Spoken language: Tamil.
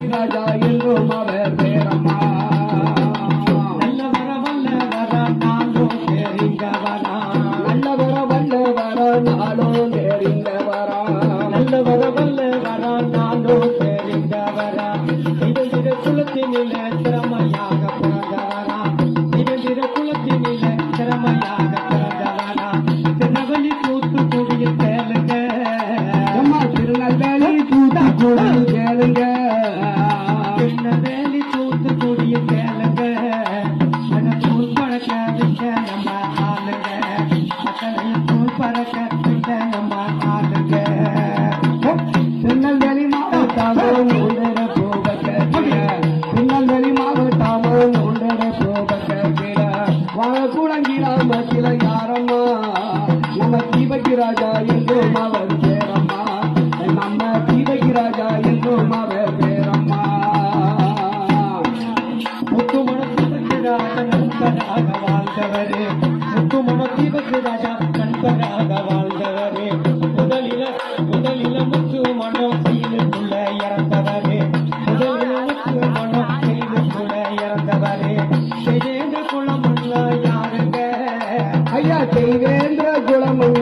ராஜா என்றும் அவர் பேரம்மா நாளும் தெரிந்தவரா. நல்லவர வல்லவர நாளும் தெரிந்தவரா. நாளும் தெரிந்தவரா. குலத்தினில திறமையாக பிறந்தவரா. குலத்தினில திறமையாக பிறந்தவரா. திருநெல்வேலி தூத்துக்குடியில் கேளுங்க அம்மா திருநெல்வேலி தூத்துக்குடி கேளுங்க பறக்க விட்ட ஆளுங்க திருநெல்வேலி மாவட்டம் உண்டர போபக்கத்தில திருநெல்வேலி மாவட்டம் உண்டர போபக்கத்தில வாழக்கூடங்கி கிராமத்தில யாரம்மா? நம்ம தீபகி ராஜா என்றும் அவர் நண்பராக வாழ்ந்தவரே முத்துமணத்திற்கு ராஜா நண்பராக வாழ்ந்தவரே முதலில முதலில முத்து மனோ செயலுக்குள்ள இறந்தவரே. முதலில முத்து மனோ செயலுக்குள்ள இறந்தவரே. செய்தேந்த குளம் யாருங்க? ஐயா தெய்வேந்திர குலமெல்லாம் யாருங்க